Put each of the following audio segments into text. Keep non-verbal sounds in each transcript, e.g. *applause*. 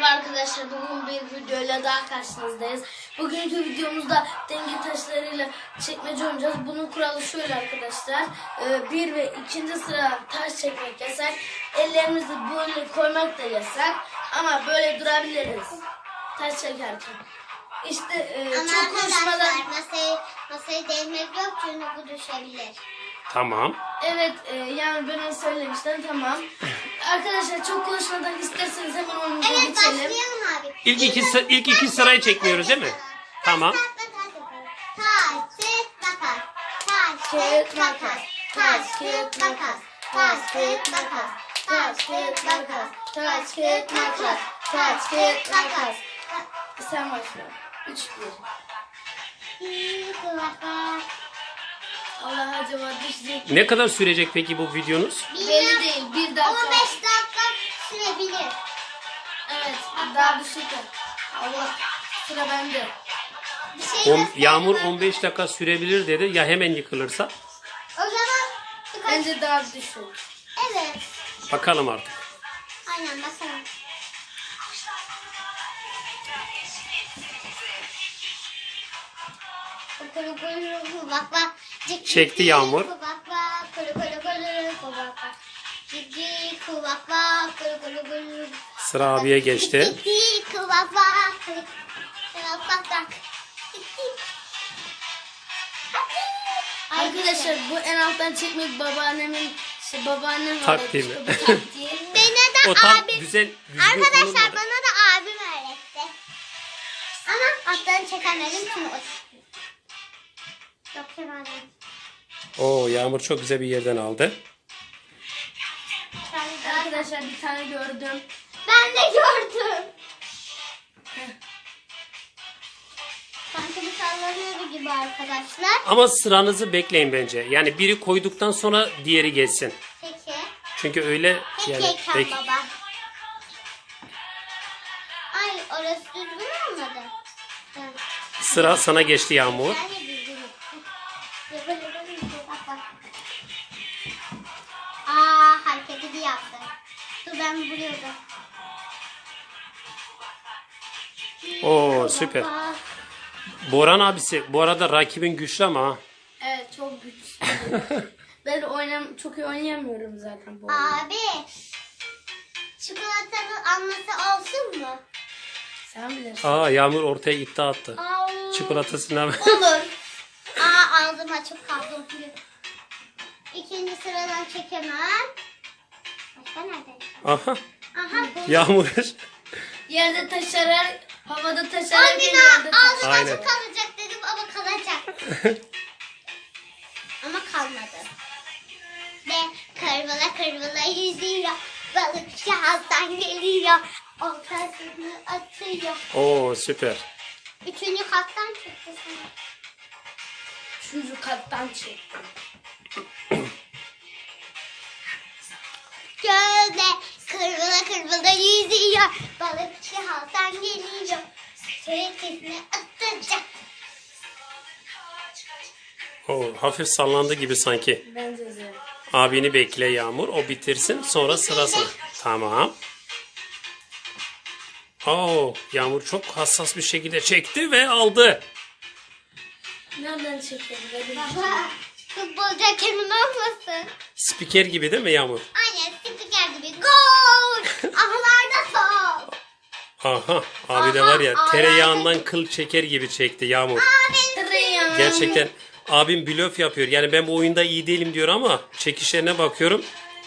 Merhaba arkadaşlar. Bugün bir videoyla daha karşınızdayız. Bugünkü videomuzda denge taşlarıyla çekmece oynayacağız. Bunun kuralı şöyle arkadaşlar. Ee, bir ve ikinci sıra taş çekmek yasak. Ellerimizi böyle koymak da yasak. Ama böyle durabiliriz. Taş çekerken. İşte e, Ama çok konuşmadan... masayı, masayı değmek yok çünkü bu düşebilir. Tamam. Evet e, yani ben söylemiştim tamam. Arkadaşlar çok konuşmadan isterseniz hemen oyunumuza Evet geçelim. başlayalım abi. İlk iki sı- ilk iki sırayı çekmiyoruz değil mi? Tamam. Taş, kağıt, makas. Taş, Kağıt, makas. Taş, kağıt, makas. Taş, kağıt, makas. Taş, kağıt, makas. Taş, kağıt, makas. Taş, kağıt, makas. Sen başla. 3 1. Allah acaba düşecek. Ne kadar sürecek peki bu videonuz? Belli değil. Bir dakika. 15 dakika sürebilir. Evet. Daha düşecek. Allah. Sıra bende. Bir şey On- göstereyim yağmur mi? 15 dakika sürebilir dedi. Ya hemen yıkılırsa? O zaman birkaç... Bence daha düşük. Evet. Bakalım artık. Aynen bakalım. Kuru kuru kuru bak bak. Çekti Yağmur. Sıra abiye geçti. Arkadaşlar bu en alttan çekmek babaannemin şey, babaannem var. *laughs* Taktiği. Bana da O tam abim. güzel düzgün Arkadaşlar bana da abim öğretti. Ama alttan çekemedim çünkü herhalde. Oo Yağmur çok güzel bir yerden aldı. Arkadaşlar bir tane gördüm. Ben de gördüm. Sanki bir sallanıyor gibi arkadaşlar. Ama sıranızı bekleyin bence. Yani biri koyduktan sonra diğeri geçsin. Peki. Çünkü öyle Peki yani Ekrem baba. Ay orası düzgün olmadı. Sıra sana geçti Yağmur. Ben bak bak. Aa hareketi bir yaptı. Dur ben vuruyordum. Oo süper. Boran abisi bu arada rakibin güçlü ama. Evet çok güçlü. *laughs* ben oynam çok iyi oynayamıyorum zaten bu oyunu. Abi. Çikolatanın alması olsun mu? Sen bilirsin. Aa Yağmur ortaya iddia attı. Aa, Çikolatasına Olur. *laughs* Aldım açıp kaldım. İkinci sıradan çekemem. Başka nerede? Aha Aha bu. Yağmur. Yerde taşarar, havada taşarar. Anne bir yerde taşarar. ağzım Aynen. açık kalacak dedim ama kalacak. *laughs* ama kalmadı. Ve kırmızı kırmızı yüzüyor. Balıkçı Hasan geliyor. Oltasını atıyor. Oo süper. Üçüncü kattan çıktı sana. Üçüncü kattan çektim. Gölde kırmızı kırmızı yüzüyor. Balıkçı Hasan geliyor. Çekisini atacak. Oo hafif sallandı gibi sanki. Bence de. Abini bekle Yağmur. O bitirsin. Sonra sırasına. Tamam. Oo Yağmur çok hassas bir şekilde çekti ve aldı. Nereden çekelim? Baba futbolcu hakemin olmasın. Spiker gibi değil mi Yağmur? Aynen spiker gibi. Gol! *laughs* Ahlarda sol. Aha abi de Aha, var ya aha. tereyağından kıl çeker gibi çekti Yağmur. Tereyağı. Gerçekten abim blöf yapıyor. Yani ben bu oyunda iyi değilim diyor ama çekişlerine bakıyorum.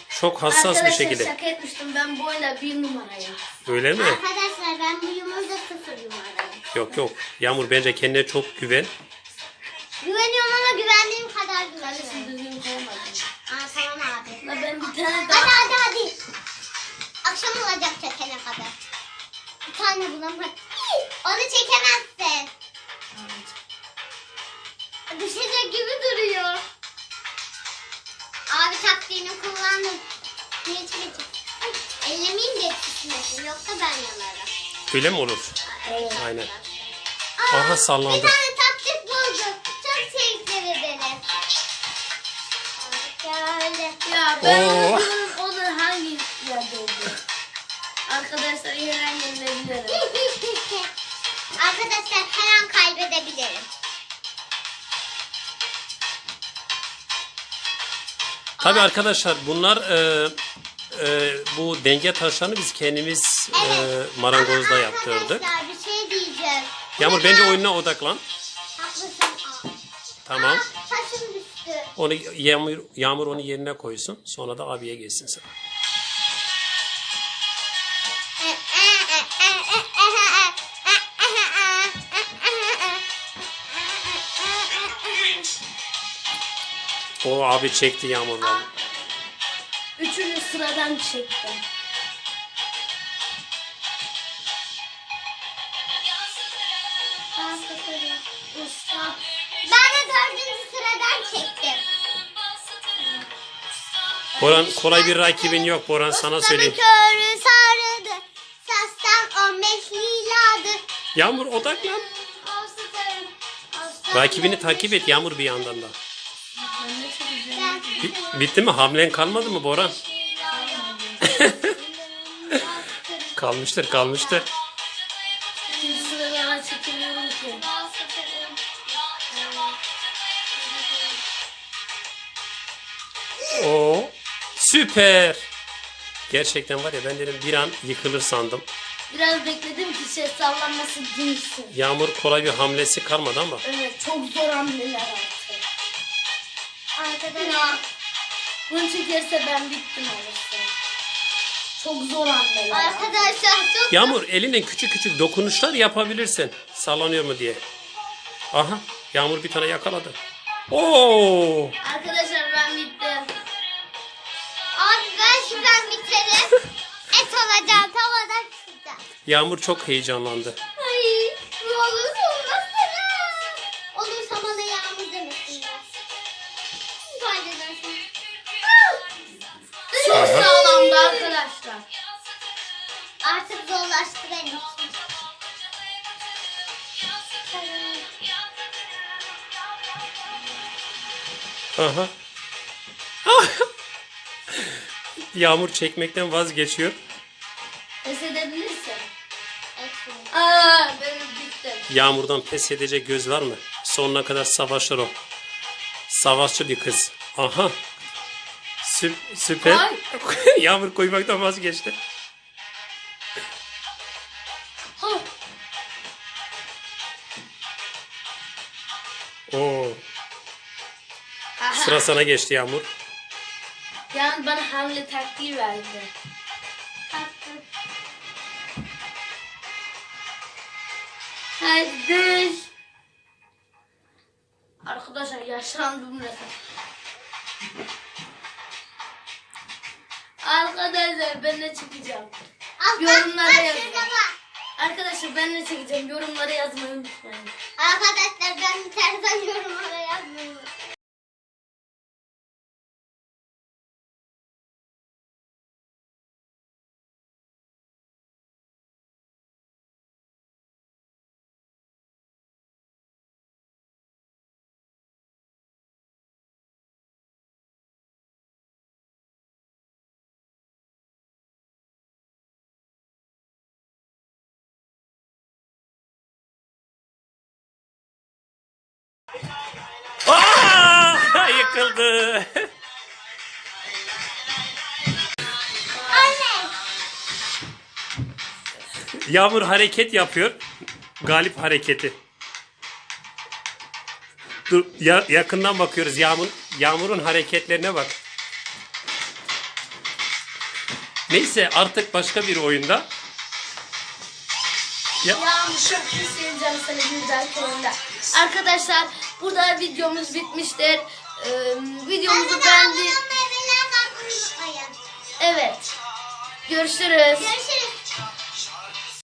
Çok hassas bir Arkadaşlar şekilde. şaka etmiştim. Ben bu oyunda bir numarayım. Öyle mi? Arkadaşlar ben bu yumurta sıfır numarayım. Yok yok. Yağmur bence kendine çok güven. Güveniyorum ama güvendiğim kadar Kardeşim güveniyorum. düzgün koymadım. Aa tamam abi. La ben bir tane Hadi daha... hadi hadi. Akşam olacak çekene kadar. Bir tane bulamadım. Onu çekemezsin. Düşecek gibi duruyor. Abi taktiğini kullandım. Niye çekecek? Ay, Ellemeyeyim de yetişmesin. Yoksa ben yanarım. Öyle mi olur? Evet. Aynen. Aa, Aha, sallandı. Bir tane Ya ben Oo. biliyorum o da hangi yerdeydi. Arkadaşlar her *laughs* an. Arkadaşlar her an kaybedebilirim. Tabii arkadaşlar bunlar e, e, bu denge taşlarını biz kendimiz e, Evet. e, marangozda yaptırdık. Arkadaşlar bir şey diyeceğim. Yağmur bence oyununa odaklan. Haklısın. Tamam. Onu Yağmur, Yağmur onu yerine koysun. Sonra da abiye geçsin sen. O abi çekti Yağmur'dan. Üçüncü sıradan çektim. Çektim. Boran kolay bir rakibin yok Boran sana söyleyeyim. körü sarıdı. Sastan 15 liladı. Yağmur odaklan. Rakibini takip et Yağmur bir yandan da. Bi- bitti mi? Hamlen kalmadı mı Boran? *laughs* Kalmıştır kalmıştır. İkinci sıradan çekemiyorum ki. Süper. Gerçekten var ya ben dedim bir an yıkılır sandım. Biraz bekledim ki şey sallanması dinsin. Yağmur kolay bir hamlesi kalmadı ama. Evet çok zor hamleler artık. Arkadaşlar. Bunu çekerse ben bittim orası. Çok zor hamleler. Arkadaşlar çok Yağmur elinle küçük küçük dokunuşlar yapabilirsin. Sallanıyor mu diye. Aha Yağmur bir tane yakaladı. Oo! Arkadaşlar ben bittim. Şuradan biterim. *laughs* Et olacağım tavadan çıkacağım. Yağmur çok heyecanlandı. Ay ne olur olmasın. Olursa bana yağmur demesinler. Fayda edersin. Çok Aha. sağlamdı arkadaşlar. Artık zorlaştı benim için. Aha. Yağmur çekmekten vazgeçiyor. Pes edebilirsin. Aa benim bittim. Yağmurdan pes edecek göz var mı? Sonuna kadar savaşır o. Savaşçı bir kız. Aha. Sü- süper. *laughs* Yağmur koymaktan vazgeçti. Oo. aha. Sıra sana geçti Yağmur. Yani bana hamle taktiği verdi. Hadi. Arkadaşlar yaşlandım resmen. Arkadaşlar ben çekeceğim? Aslan Yorumlara bak yazın. bak. Arkadaşlar ben ne çekeceğim? Yorumlara yazmayı unutmayın. Arkadaşlar ben terzan yorumlara Aa! Yıkıldı. Yağmur hareket yapıyor. Galip hareketi. Dur ya- yakından bakıyoruz Yağmur Yağmur'un hareketlerine bak. Neyse artık başka bir oyunda. Ya, Yağmur çok isteyeceğim seni bir dahaki oyunda. Arkadaşlar burada videomuz bitmiştir. Videomuzu beğendi. Evet. Görüşürüz. Görüşürüz